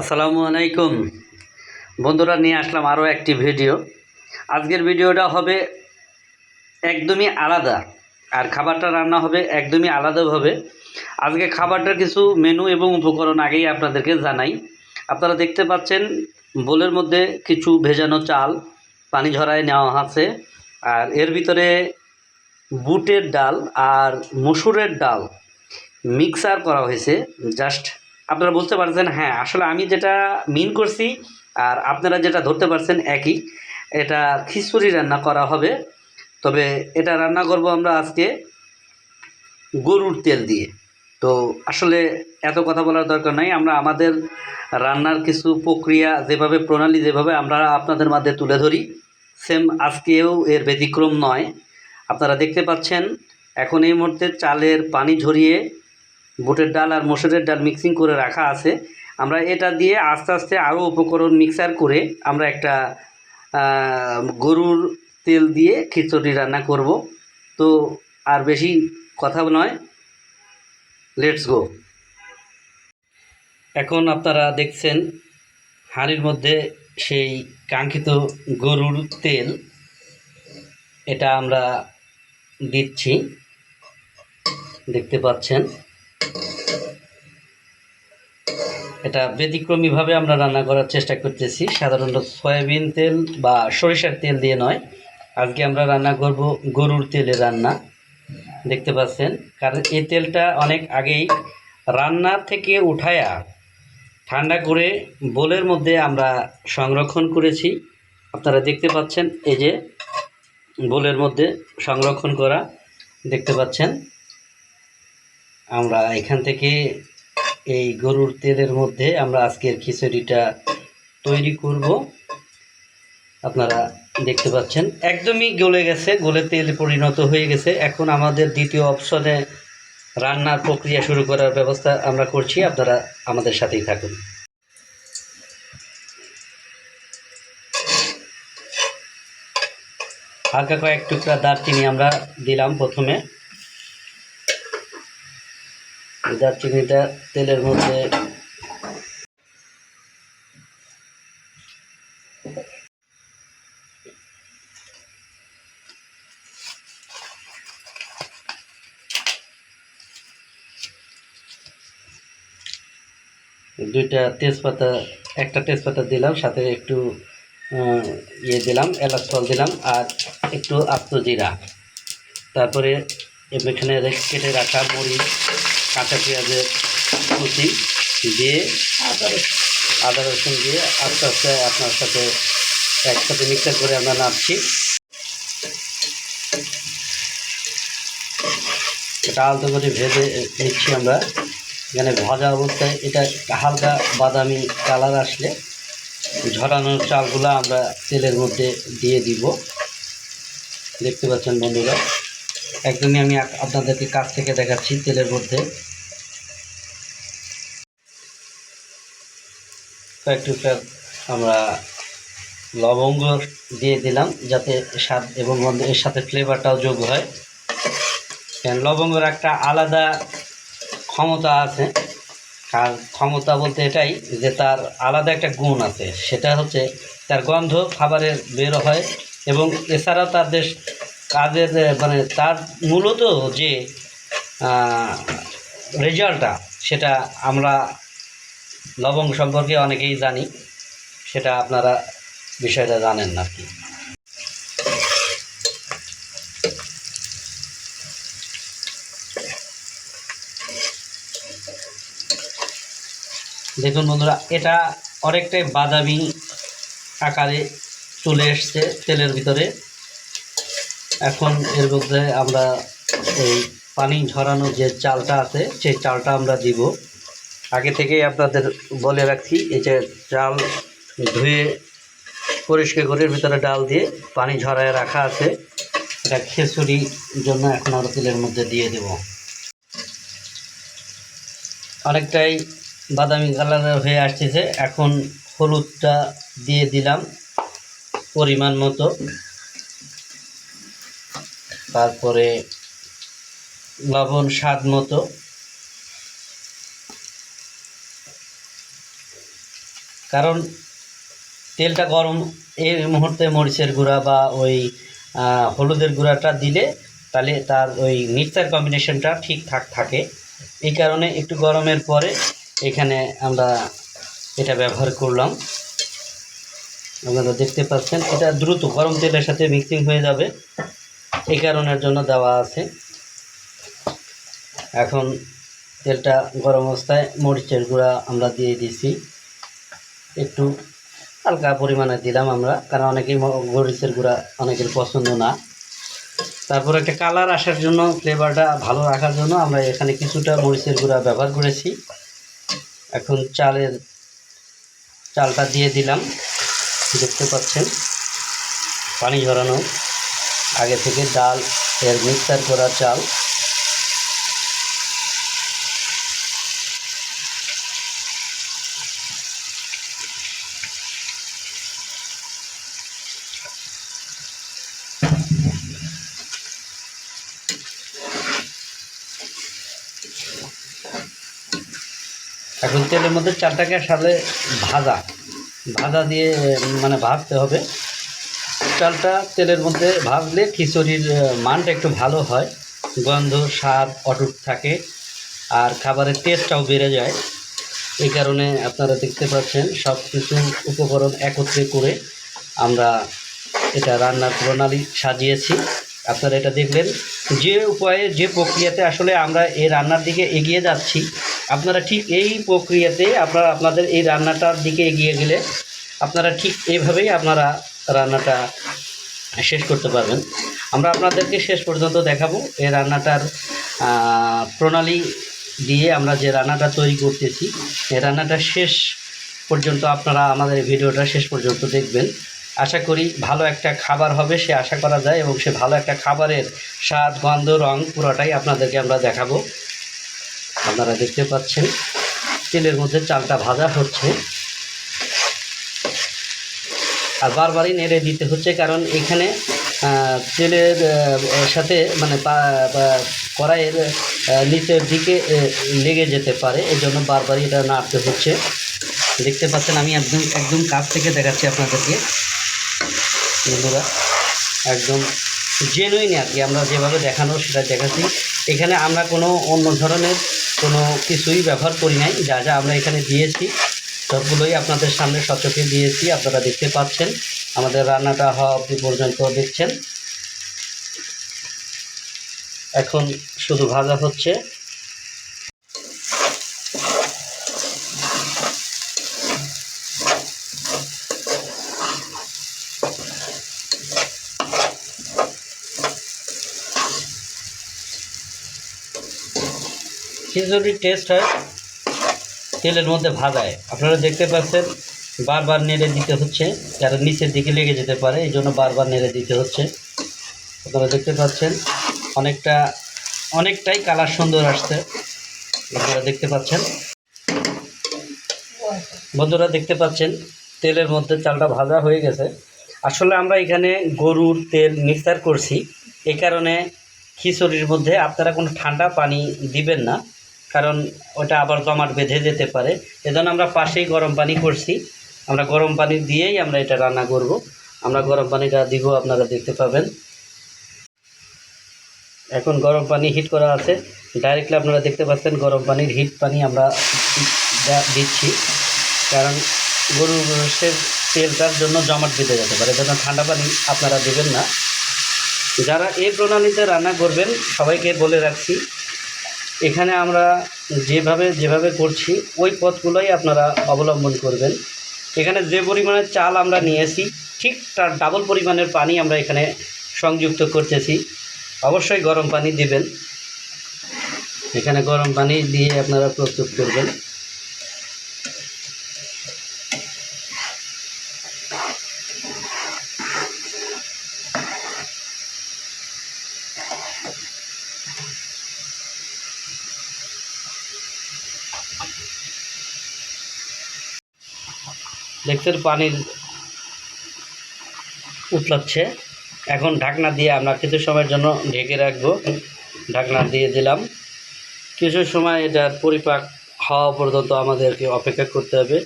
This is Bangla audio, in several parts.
আসসালামু আলাইকুম। বন্ধুরা, নিয়ে আসলাম আরও একটি ভিডিও। আজকের ভিডিওটা হবে একদমই আলাদা আর খাবারটা রান্না হবে একদমই আলাদাভাবে। আজকে খাবারটার কিছু মেনু এবং উপকরণ আগেই আপনাদেরকে জানাই। আপনারা দেখতে পাচ্ছেন, বোলের মধ্যে কিছু ভেজানো চাল, পানি ঝরায় নেওয়া আছে। আর এর ভিতরে বুটের ডাল আর মসুরের ডাল মিক্সার করা হয়েছে। জাস্ট আপনারা বুঝতে পারছেন হ্যাঁ আসলে আমি যেটা মিন করছি আর আপনারা যেটা ধরতে পারছেন একই, এটা খিচুড়ি রান্না করা হবে। তবে এটা রান্না করব আমরা আজকে গরুর তেল দিয়ে। তো আসলে এত কথা বলার দরকার নাই, আমরা আমাদের রান্নার কিছু প্রক্রিয়া যেভাবে, প্রণালী যেভাবে আমরা আপনাদের মাঝে তুলে ধরি সেম আজকেও এর ব্যতিক্রম নয়। আপনারা দেখতে পাচ্ছেন, এখন এই মুহূর্তে চালের পানি ঝরিয়ে বুটের ডাল আর মসুরের ডাল মিক্সিং করে রাখা আছে। আমরা এটা দিয়ে আস্তে আস্তে আরও উপকরণ মিক্সার করে আমরা একটা গরুর তেল দিয়ে খিচুড়ি রান্না করব। তো আর বেশি কথা নয়। লেটস গো এখন আপনারা দেখছেন হাঁড়ির মধ্যে সেই কাঙ্ক্ষিত গরুর তেল। এটা আমরা দিচ্ছি। দেখতে পাচ্ছেন। এটা ব্যতিক্রমীভাবে আমরা রান্না করার চেষ্টা করতেছি। সাধারণত সয়াবিন তেল বা সরিষার তেল দিয়ে নয়। আজকে আমরা রান্না করব গরুর তেলে রান্না। দেখতে পাচ্ছেন, কারণ এই তেলটা অনেক আগেই রান্নার থেকে উঠায়া ঠান্ডা করে বোলের মধ্যে আমরা সংরক্ষণ করেছি। আপনারা দেখতে পাচ্ছেন, এই যে বোলের মধ্যে সংরক্ষণ করা, দেখতে পাচ্ছেন। আমরা এখান থেকে এই গরুর তেলের মধ্যে আমরা আজকের খিচুড়িটা তৈরি করব। আপনারা দেখতে পাচ্ছেন, একদমই গলে গেছে, গলে তেল পরিণত হয়ে গেছে। এখন আমাদের দ্বিতীয় অপশনে রান্নার প্রক্রিয়া শুরু করার ব্যবস্থা আমরা করছি, আপনারা আমাদের সাথেই থাকুন। হালকা কয়েক টুকরা দারচিনি আমরা দিলাম প্রথমে। দারচিনিটা তেলের মধ্যে দুইটা তেজপাতা, একটা তেজপাতা দিলাম, সাথে একটু ইয়ে দিলাম, এলাচ ফল দিলাম, আর একটু আস্ত জিরা। তারপরে এখানে কেটে রাখা মরিচ। কাঁচা পেঁয়াজের কুচি দিয়ে আদা রসুন। দিয়ে আস্তে আস্তে আপনার সাথে একসাথে মিক্সার করে আমরা নাড়ছি। এটা আলতো করে ভেজে নিচ্ছি আমরা। এখানে ভাজা অবস্থায় এটা হালকা বাদামি কালার আসলে ঝরানো চালগুলো আমরা তেলের মধ্যে দিয়ে দিব। দেখতে পাচ্ছেন বন্ধুরা। একদমই আমি আপনাদেরকে কাছ থেকে দেখাচ্ছি তেলের মধ্যে। কয়েকটু কয়েক- আমরা লবঙ্গ দিয়ে দিলাম যাতে স্বাদ এবং এর সাথে ফ্লেভারটাও যোগ হয়। লবঙ্গের একটা আলাদা ক্ষমতা আছে। আর ক্ষমতা বলতে এটাই যে তার আলাদা একটা গুণ আছে। সেটা হচ্ছে তার গন্ধ খাবারের বের হয় এবং এছাড়াও তার দেশ কাজের মানে তার মূলত যে রেজাল্টটা, সেটা আমরা লবঙ্গ সম্পর্কে অনেকেই জানি, সেটা আপনারা বিষয়টা জানেন আর কি। দেখুন বন্ধুরা, এটা অনেকটাই বাদামি আকারে চলে এসছে তেলের ভিতরে। এখন এর মধ্যে আমরা এই পানি ঝরানো যে চালটা আছে, সেই চালটা আমরা দিব। আগে থেকেই আপনাদের বলে রাখছি, এই যে চাল ধুয়ে পরিষ্কার করে ভিতরে ডাল দিয়ে পানি ঝরায় রাখা আছে। এটা খিচুড়ির জন্য এখন আমরা তেলের মধ্যে দিয়ে দেব। অনেকটাই বাদামি কালারের হয়ে আসতেছে এখন হলুদটা দিয়ে দিলাম পরিমাণ মতো। তারপরে লবণ স্বাদ মতো। কারণ তেলটা গরম এই মুহূর্তে মরিচের গুঁড়া বা ওই হলুদের গুঁড়াটা দিলে তাহলে তার ওই মিক্সার কম্বিনেশনটা ঠিকঠাক থাকে এই কারণে একটু গরমের পরে এখানে আমরা এটা ব্যবহার করলাম। আপনারা দেখতে পাচ্ছেন, এটা দ্রুত গরম তেলের সাথে মিক্সিং হয়ে যাবে। এই কারণের জন্য দেওয়া আছে। এখন তেলটা গরম অবস্থায় মরিচের গুঁড়া আমরা দিয়ে দিছি। একটু হালকা পরিমাণে দিলাম আমরা, কারণ অনেকেই মরিচের গুঁড়া অনেকের পছন্দ না। তারপর একটা কালার আসার জন্য ফ্লেভারটা ভালো রাখার জন্য আমরা এখানে কিছুটা মরিচের গুঁড়া ব্যবহার করেছি। এখন চালের চালটা দিয়ে দিলাম, দেখতে পাচ্ছেন, পানি ঝরানো। আগে থেকে ডাল এর মিক্সার করা চাল। এখন তেলের মধ্যে চালটাকে সাথে ভাজা। ভাজা দিয়ে মানে ভাজতে হবে। চালটা তেলের মধ্যে ভাজলে খিচুড়ির মানটা একটু ভালো হয়, গন্ধ, স্বাদ অটুট থাকে, আর খাবারের টেস্টটাও বেড়ে যায়। এই কারণে আপনারা দেখতে পাচ্ছেন সব কিছু উপকরণ একত্রে করে আমরা এটা রান্নার প্রণালী সাজিয়েছি। আপনারা এটা দেখলেন, যে উপায়ে, যে প্রক্রিয়াতে আসলে আমরা এই রান্নার দিকে এগিয়ে যাচ্ছি, আপনারা ঠিক এই প্রক্রিয়াতে আপনারা, আপনাদের এই রান্নাটার দিকে এগিয়ে গেলে আপনারা ঠিক এইভাবেই আপনারা রান্নাটা শেষ করতে পারবেন। আমরা আপনাদেরকে শেষ পর্যন্ত দেখাবো এই রান্নাটার প্রণালী দিয়ে আমরা যে রান্নাটা তৈরি করতেছি, এই রান্নাটা শেষ পর্যন্ত আপনারা আমাদের ভিডিওটা শেষ পর্যন্ত দেখবেন। আশা করি ভালো একটা খাবার হবে, সে আশা করা যায়, এবং সে ভালো একটা খাবারের স্বাদ, গন্ধ, রং পুরোটাই আপনাদেরকে আমরা দেখাবো। আপনারা দেখতে পাচ্ছেন, তেলের মধ্যে চালটা ভাজা হচ্ছে। আর বারবারই নেড়ে দিতে হচ্ছে, কারণ এখানে তেলের সাথে মানে কড়াইয়ের নিচের দিকে লেগে যেতে পারে এই জন্য বারবারই এটা নাড়তে হচ্ছে। দেখতে পাচ্ছেন, আমি একদম একদম কাছ থেকে দেখাচ্ছি আপনাদেরকে। বন্ধুরা, একদম জেনুইন আর কি, আমরা যেভাবে দেখানো সেটা দেখাচ্ছি। এখানে আমরা কোনো অন্য ধরনের কোনো কিছুই ব্যবহার করি নাই, যা যা আমরা এখানে দিয়েছি। সবগুলোই আপনাদের সামনে সচকে দিয়েছি, আপনারা দেখতে পাচ্ছেন। আমাদের রান্নাটা হওয়া অবধি পর্যন্ত দেখছেন। এখন শুধু ভাজা হচ্ছে। খিচুড়ির টেস্ট হয় তেলের মধ্যে ভাজায়। আপনারা দেখতে পাচ্ছেন, বারবার নেড়ে দিতে হচ্ছে কারণ নিচের দিকে লেগে যেতে পারে, এই জন্য বারবার নেড়ে দিতে হচ্ছে। আপনারা দেখতে পাচ্ছেন, অনেকটা, অনেকটাই কালার সুন্দর আসছে। আপনারা দেখতে পাচ্ছেন। বন্ধুরা দেখতে পাচ্ছেন, তেলের মধ্যে চালটা ভাজা হয়ে গেছে। আসলে আমরা এখানে গরুর তেল মিক্সার করছি এই কারণে খিচুড়ির মধ্যে আপনারা কোনো ঠান্ডা পানি দিবেন না। কারণ ওটা আবার জমাট বেঁধে যেতে পারে। এজন্য আমরা পাশেই গরম পানি করছি। আমরা গরম পানি দিয়েই আমরা এটা রান্না করব। আমরা গরম পানিটা দিব, আপনারা দেখতে পাবেন। এখন গরম পানি হিট করা আছে। ডাইরেক্টলি আপনারা দেখতে পাচ্ছেন গরম পানির হিট পানি আমরা দিচ্ছি। কারণ গরুর গোশতের তেলটার জন্য জমাট বেঁধে যেতে পারে। এজন্য ঠান্ডা পানি আপনারা দেবেন না। যারা এই প্রণালীতে রান্না করবেন, সবাইকে বলে রাখছি এখানে আমরা যেভাবে যেভাবে করছি, ওই পথগুলোই আপনারা অবলম্বন করবেন। এখানে যে পরিমাণে চাল আমরা নিয়েছি, ঠিক তার ডাবল পরিমাণের পানি আমরা এখানে সংযুক্ত করতেছি। অবশ্যই গরম পানি দেবেন। এখানে গরম পানি দিয়ে আপনারা প্রস্তুত করবেন। দেখছেন পানির উতলাচ্ছে। এখন ঢাকনা দিয়ে আমরা কিছু সময়ের জন্য ঢেকে রাখব। ঢাকনা দিয়ে দিলাম। কিছু সময় এটার পরিপাক হওয়া পর্যন্ত আমাদেরকে অপেক্ষা করতে হবে।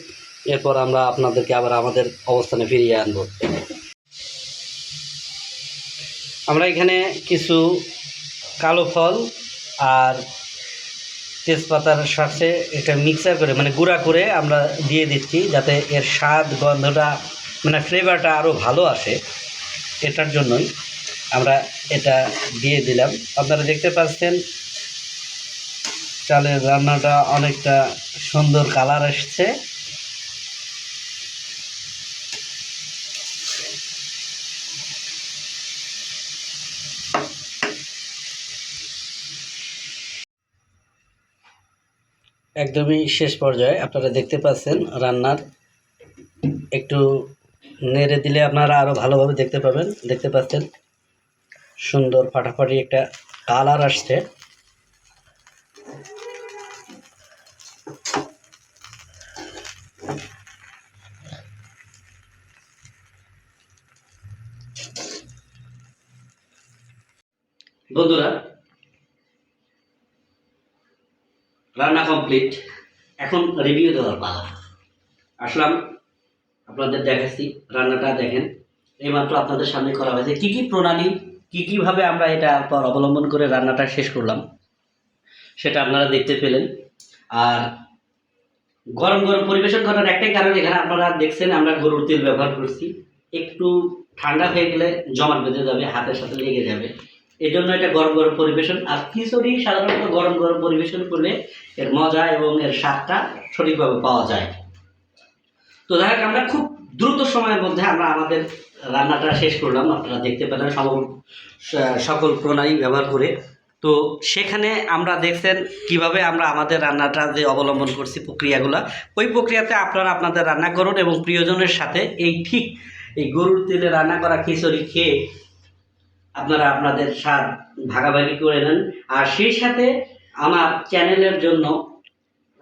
এরপর আমরা আপনাদেরকে আবার আমাদের অবস্থানে ফিরিয়ে আনব। আমরা এখানে কিছু কালো ফল আর তেজপাতার সাথে এটা মিক্সার করে মানে গুঁড়া করে আমরা দিয়ে দিচ্ছি যাতে এর স্বাদ, গন্ধটা মানে ফ্লেভারটা আরও ভালো আসে। এটার জন্যই আমরা এটা দিয়ে দিলাম। আপনারা দেখতে পাচ্ছেন, চালের রান্নাটা অনেকটা সুন্দর কালার এসছে একদমই শেষ পর্যায়ে আপনারা দেখতে পাচ্ছেন রান্নার একটু নেড়ে দিলে আপনারা আরও ভালোভাবে দেখতে পাবেন। দেখতে পাচ্ছেন সুন্দর ফাটাফাটি একটা কালার আসছে বন্ধুরা রান্না কমপ্লিট এখন রিভিউ দেওয়ার পালা। আসলাম, আপনাদের দেখাচ্ছি, রান্নাটা দেখেন। এইমাত্র আপনাদের সামনে করা হয়েছে। কী কী প্রণালী, কী কীভাবে আমরা এটা পর অবলম্বন করে রান্নাটা শেষ করলাম, সেটা আপনারা দেখতে পেলেন। আর গরম গরম পরিবেশন করার একটাই কারণ এখানে আপনারা দেখছেন, আমরা গরুর তেল ব্যবহার করছি। একটু ঠান্ডা হয়ে গেলে জমাট বেঁধে যাবে, হাতের সাথে লেগে যাবে। এই জন্য এটা গরম গরম পরিবেশন। আর খিচুড়ি সাধারণত গরম গরম পরিবেশন করলে এর মজা এবং এর স্বাদটা সঠিকভাবে পাওয়া যায়। তো দেখা যাক আমরা খুব দ্রুত সময়ের মধ্যে আমরা আমাদের রান্নাটা শেষ করলাম। আপনারা দেখতে পেলেন সকল সকল প্রণালী ব্যবহার করে। তো সেখানে আমরা দেখছেন কীভাবে আমরা আমাদের রান্নাটা যে অবলম্বন করছি প্রক্রিয়াগুলো, ওই প্রক্রিয়াতে আপনারা আপনাদের রান্না করুন এবং প্রিয়জনের সাথে এই ঠিক এই গরুর তেলে রান্না করা খিচুড়ি খেয়ে আপনারা আপনাদের স্বাদ ভাগাভাগি করে নেন। আর সেই সাথে আমার চ্যানেলের জন্য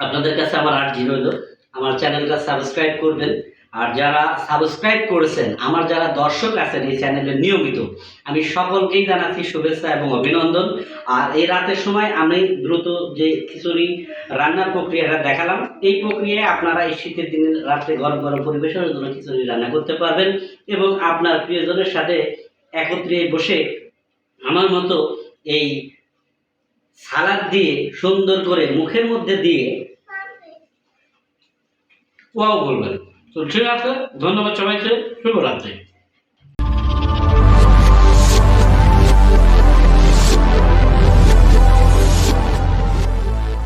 আপনাদের কাছে আমার আর্জি রইল। আমার চ্যানেলটা সাবস্ক্রাইব করবেন। আর যারা সাবস্ক্রাইব করেছেন, আমার যারা দর্শক আছেন এই চ্যানেলে নিয়মিত, আমি সকলকেই জানাচ্ছি শুভেচ্ছা এবং অভিনন্দন। আর এই রাতের সময় আমি দ্রুত যে খিচুড়ি রান্নার প্রক্রিয়াটা দেখালাম, এই প্রক্রিয়ায় আপনারা এই শীতের দিনে রাত্রে গরম গরম পরিবেশনের জন্য খিচুড়ি রান্না করতে পারবেন। এবং আপনার প্রিয়জনের সাথে একত্রে বসে আমার মতো এই সালাদ দিয়ে সুন্দর করে মুখের মধ্যে দিয়ে ওয়াও বলবেন। তো ঠিক আছে, ধন্যবাদ সবাইকে। শুভরাত্রি।